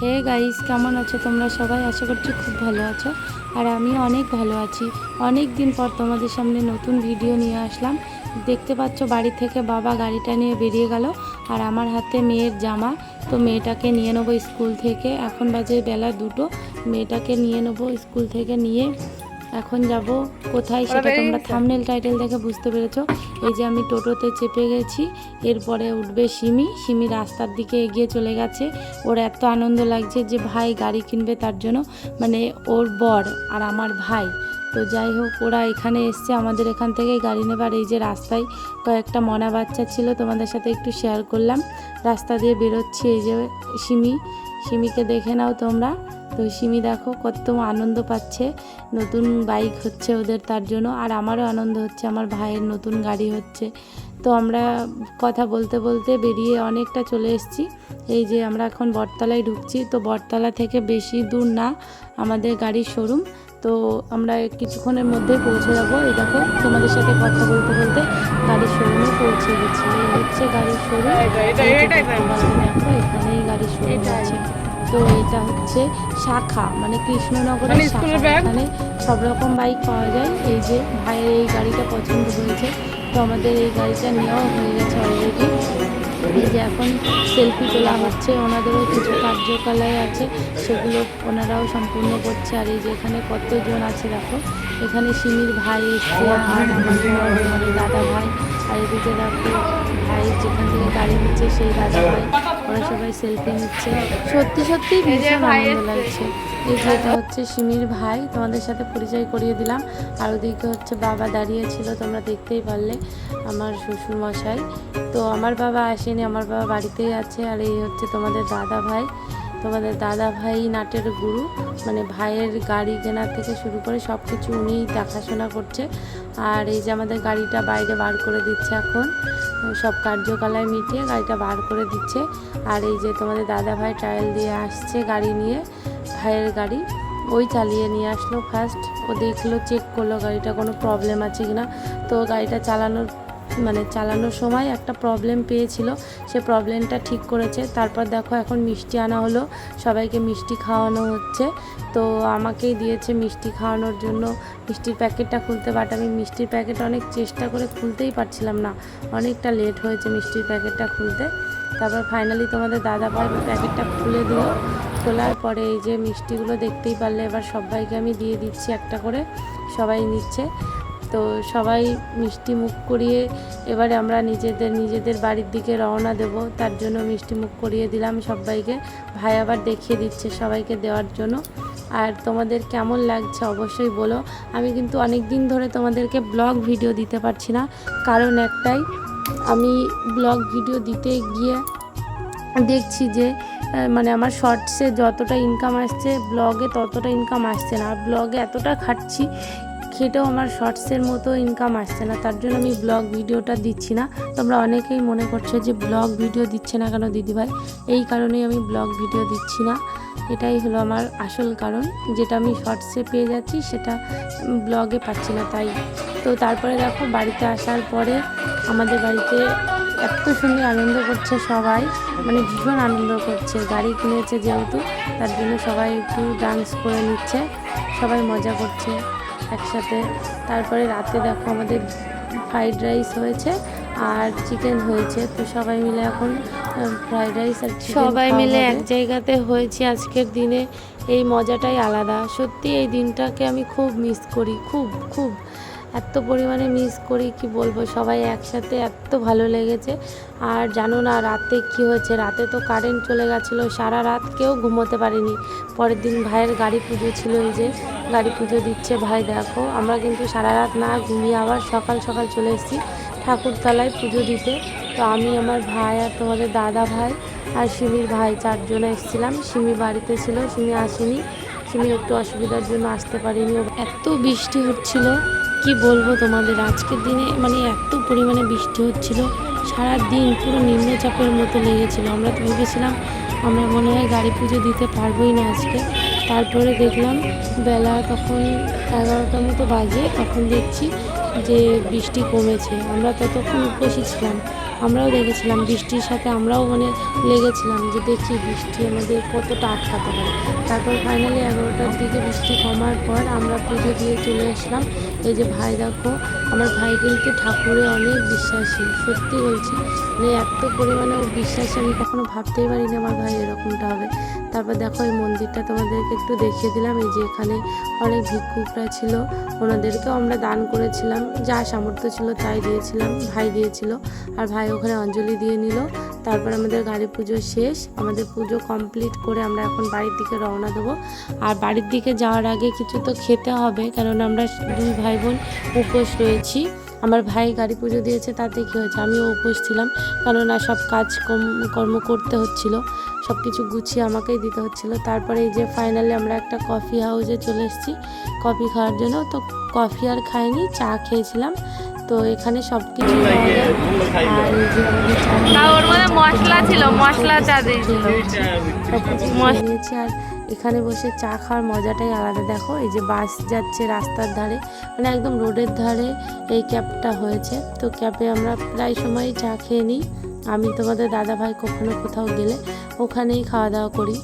Hey guys, কেমন আছো তোমরা সবাই? আশা করছি খুব ভালো আছো। আর আমি অনেক ভালো আছি। অনেক দিন পর তোমাদের সামনে নতুন ভিডিও নিয়ে আসলাম। দেখতে পাচ্ছ বাড়ি থেকে বাবা গাড়িটা নিয়ে বেরিয়ে গেল। আর আমার হাতে মেয়ের জামা। তো মেয়েটাকে নিয়ে নেব স্কুল থেকে। এখন বাজে বেলা দুটো। মেয়েটাকে নিয়ে নেব স্কুল থেকে নিয়ে এখন যাব কোথায় সেটা তোমরা থামনেল টাইটেল দেখে বুঝতে পেরেছ। এই যে আমি টোটোতে চেপে গেছি এরপরে উঠবে সিমি সিমি রাস্তার দিকে এগিয়ে চলে গেছে। ওর এত আনন্দ লাগছে যে ভাই গাড়ি কিনবে তার জন্য। মানে ওর বর আর আমার ভাই। তো যাই হোক ওরা এখানে এসছে আমাদের এখান থেকেই গাড়ি নেবার। এই যে রাস্তায় কয়েকটা মনা বাচ্চা ছিল তোমাদের সাথে একটু শেয়ার করলাম। রাস্তা দিয়ে বেরোচ্ছি এই যে সিমি সিমিকে দেখে নাও তোমরা। তো সিমি দেখো কত আনন্দ পাচ্ছে। নতুন বাইক হচ্ছে ওদের তার জন্য আর আমারও আনন্দ হচ্ছে আমার ভাইয়ের নতুন গাড়ি হচ্ছে। তো আমরা কথা বলতে বলতে বেরিয়ে অনেকটা চলে এসেছি। এই যে আমরা এখন বটতলায় ঢুকছি তো বটতলা থেকে বেশি দূর না আমাদের গাড়ির শোরুম। তো আমরা কিছুক্ষণের মধ্যে পৌঁছে যাব। এই দেখো তোমাদের সাথে কথা বলতে বলতে গাড়ির শোরুমে পৌঁছে গেছি। এই হচ্ছে গাড়ির শোরুম। দেখো এখানেই গাড়ির শোরুম আছে তো এটা হচ্ছে শাখা মানে কৃষ্ণনগরের মানে শাখা। এখানে সব রকম বাইক পাওয়া যায়। এই যে ভাইয়ের এই গাড়িটা পছন্দ হয়েছে তো আমাদের এই গাড়িটা নেওয়া হয়ে গেছে অলরেডি এই যে এখন সেলফি তোলা হচ্ছে ওনাদেরও কিছু কার্যকলায় আছে সেগুলো ওনারাও সম্পূর্ণ করছে। আর এই যে এখানে কতজন আছে দেখো এখানে সিমির ভাই এসছে আর মানে দাদা ভাই আর এদিকে দেখো ভাই যেখান থেকে গাড়ি নিচ্ছে সেই দাদা ভাই সেলফি নিচ্ছে। সত্যি সত্যি ভীষণ আনন্দ লাগছে। এই এটা হচ্ছে সিমির ভাই, তোমাদের সাথে পরিচয় করিয়ে দিলাম। আর ওদিকে হচ্ছে বাবা দাঁড়িয়ে ছিল, তোমরা দেখতেই পারলে, আমার শ্বশুর মশাই তো আমার বাবা আসেনি, আমার বাবা বাড়িতেই আছে। আর এই হচ্ছে তোমাদের দাদা ভাই। তোমাদের দাদা ভাই নাটের গুরু মানে ভাইয়ের গাড়ি কেনার থেকে শুরু করে সব কিছু উনিই দেখাশোনা করছে। আর এই যে আমাদের গাড়িটা বাইরে বার করে দিচ্ছে এখন, সব কার্যকলায় মিটিয়ে গাড়িটা বার করে দিচ্ছে। আর এই যে তোমাদের দাদা ভাই ট্রায়াল দিয়ে আসছে গাড়ি নিয়ে, ভাইয়ের গাড়ি, ওই চালিয়ে নিয়ে আসলো ফার্স্ট ও দেখল চেক করল, গাড়িটা কোনো প্রবলেম আছে কি না তো গাড়িটা চালানোর মানে চালানোর সময় একটা প্রবলেম পেয়েছিল, সে প্রবলেমটা ঠিক করেছে। তারপর দেখো এখন মিষ্টি আনা হলো, সবাইকে মিষ্টি খাওয়ানো হচ্ছে। তো আমাকেই দিয়েছে মিষ্টি খাওয়ানোর জন্য। মিষ্টির প্যাকেটটা খুলতে বাট আমি মিষ্টির প্যাকেট অনেক চেষ্টা করে খুলতেই পারছিলাম না। অনেকটা লেট হয়েছে মিষ্টির প্যাকেটটা খুলতে। তারপর ফাইনালি তোমাদের দাদা ভাই প্যাকেটটা খুলে দিল। খোলার পরে এই যে মিষ্টিগুলো দেখতেই পারলে, এবার সবাইকে আমি দিয়ে দিচ্ছি একটা করে। সবাই নিচ্ছে। তো সবাই মিষ্টি মুখ করিয়ে এবারে আমরা নিজেদের নিজেদের বাড়ির দিকে রওনা দেব। তার জন্য মিষ্টি মুখ করিয়ে দিলাম সবাইকে। ভাই আবার দেখিয়ে দিচ্ছে সবাইকে দেওয়ার জন্য। আর তোমাদের কেমন লাগছে অবশ্যই বলো। আমি কিন্তু অনেক দিন ধরে তোমাদেরকে ব্লগ ভিডিও দিতে পারছি না। কারণ একটাই, আমি ব্লগ ভিডিও দিতে গিয়ে দেখছি যে মানে আমার শর্টসে যতটা ইনকাম আসছে ব্লগে ততটা ইনকাম আসছে না। আর ব্লগে এতটা খাটছি খেটেও আমার শর্টসের মতো ইনকাম আসছে না, তার জন্য আমি ব্লগ ভিডিওটা দিচ্ছি না। তোমরা অনেকেই মনে করছ যে ব্লগ ভিডিও দিচ্ছে না কেন দিদিভাই? এই কারণেই আমি ব্লগ ভিডিও দিচ্ছি না। এটাই হলো আমার আসল কারণ, যেটা আমি শর্টসে পেয়ে যাচ্ছি, সেটা ব্লগে পাচ্ছি না তাই। তো তারপরে দেখো, বাড়িতে আসার পরে আমাদের বাড়িতে এত সুন্দর আনন্দ করছে সবাই মানে ভীষণ আনন্দ করছে, গাড়ি কিনেছে যেহেতু, তার জন্য সবাই একটু ডান্স করে নিচ্ছে, সবাই মজা করছে। একসাথে। তারপরে রাতে দেখো আমাদের ফ্রাইড রাইস হয়েছে আর চিকেন হয়েছে। তো সবাই মিলে এখন ফ্রাইড রাইস আর সবাই মিলে এক জায়গাতে হয়েছে আজকের দিনে। এই মজাটাই আলাদা। সত্যি এই দিনটাকে আমি খুব মিস করি। খুব খুব। এত পরিমাণে মিস করি, কি বলব? সবাই একসাথে এত ভালো লেগেছে। আর জানো না, রাতে কি হয়েছে? রাতে তো কারেন্ট চলে গেছিল, সারা রাত কেউ ঘুমোতে পারিনি। পরের দিন ভাইয়ের গাড়ি পুজো ছিল যে, গাড়ি পুজো দিচ্ছে ভাই, দেখো। আমরা কিন্তু সারা রাত না ঘুমিয়ে আবার সকাল সকাল চলে এসেছি ঠাকুরতলায় পুজো দিতে। তো আমি, আমার ভাই আর তোমাদের দাদা ভাই আর সিমির ভাই চারজন এসেছিলাম। সিমি বাড়িতে ছিল সিমি আসেনি। সিমির একটু অসুবিধার জন্য আসতে পারিনি। এত বৃষ্টি হচ্ছিল। কি বলব তোমাদের? আজকের দিনে মানে এত পরিমাণে বৃষ্টি হচ্ছিল সারা দিন পুরো নিম্নচাপের মতো লেগেছিল। আমরা তো ভেবেছিলাম আমরা মনে হয় গাড়ি পুজো দিতে পারবোই না আজকে। তারপরে দেখলাম বেলা তখন এগারোটার মতো বাজে তখন দেখছি যে বৃষ্টি কমেছে। আমরা ততক্ষণ উপসী ছিলাম, আমরাও দেখেছিলাম বৃষ্টির সাথে আমরাও মানে লেগেছিলাম যে দেখি বৃষ্টি আমাদের কতটা আটকাতে পারে। তারপর ফাইনালি এগারোটার দিকে বৃষ্টি কমার পর আমরা পুজো দিয়ে চলে আসলাম। এই যে ভাই দেখো, আমার ভাই কিন্তু ঠাকুরে অনেক বিশ্বাসী, সত্যি বলছি। মানে এত পরিমাণে ও বিশ্বাসী, আমি কখনো ভাবতেই পারি পারিনি আমার ভাই এরকমটা হবে। তারপর দেখো এই মন্দিরটা তোমাদেরকে একটু দেখিয়ে দিলাম, এই যে এখানে অনেক ভিক্ষুকরা ছিল, ওনাদেরকেও আমরা দান করেছিলাম। যা সামর্থ্য ছিল তাই দিয়েছিলাম, ভাই দিয়েছিল। আর ভাই ওখানে অঞ্জলি দিয়ে নিল। তারপর আমাদের গাড়ি পুজো শেষ। আমাদের পুজো কমপ্লিট করে আমরা এখন বাড়ির দিকে রওনা দেবো। আর বাড়ির দিকে যাওয়ার আগে কিছু তো খেতে হবে কারণ আমরা দুই ভাই বোন উপোস রয়েছি। আমার ভাই গাড়ি পুজো দিয়েছে তাতে কী হয়েছে? আমিও উপোস ছিলাম কেননা সব কাজ কম- কর্ম করতে হচ্ছিল। সব কিছু গুছিয়ে আমাকেই দিতে হচ্ছিল। তারপরে এই যে ফাইনালি আমরা একটা কফি হাউসে চলে এসেছি কফি খাওয়ার জন্য। তো কফি আর খাইনি চা খেয়েছিলাম। তো এখানে সব কিছু মশলা ছিল মশলা চা আর এখানে বসে চা খাওয়ার মজাটাই আলাদা। দেখো এই যে বাস যাচ্ছে রাস্তার ধারে মানে একদম রোডের ধারে এই ক্যাবটা হয়েছে। তো ক্যাবে আমরা প্রায় সময় চা খেয়ে নিই। আমি তোমাদের দাদা ভাই কখনো কোথাও গেলে ওখানেই খাওয়া দাওয়া করি।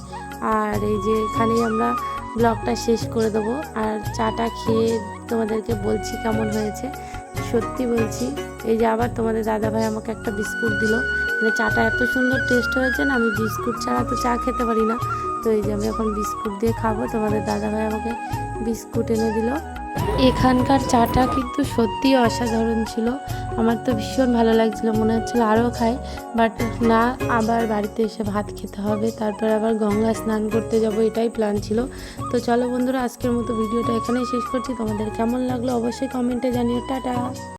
আর এই যে এখানেই আমরা ব্লগটা শেষ করে দেবো। আর চাটা খেয়ে তোমাদেরকে বলছি কেমন হয়েছে। সত্যি বলছি, এই যে আবার তোমাদের দাদা ভাই আমাকে একটা বিস্কুট দিল। মানে চাটা এত সুন্দর টেস্ট হয়েছে না, আমি বিস্কুট ছাড়া তো চা খেতে পারি না। তো এই যে আমি এখন বিস্কুট দিয়ে খাব, তোমাদের দাদা ভাই আমাকে বিস্কুট এনে দিল। এখানকার চাটা কিন্তু সত্যি অসাধারণ ছিল। আমার তো ভীষণ ভালো লাগছিল, মনে হচ্ছিল আরও খাই বাট না, আবার বাড়িতে এসে ভাত খেতে হবে, তারপর আবার গঙ্গা স্নান করতে যাব, এটাই প্ল্যান ছিল। তো চলো বন্ধুরা, আজকের মতো ভিডিওটা এখানেই শেষ করছি, তোমাদের কেমন লাগল অবশ্যই কমেন্টে জানিও, টাটা!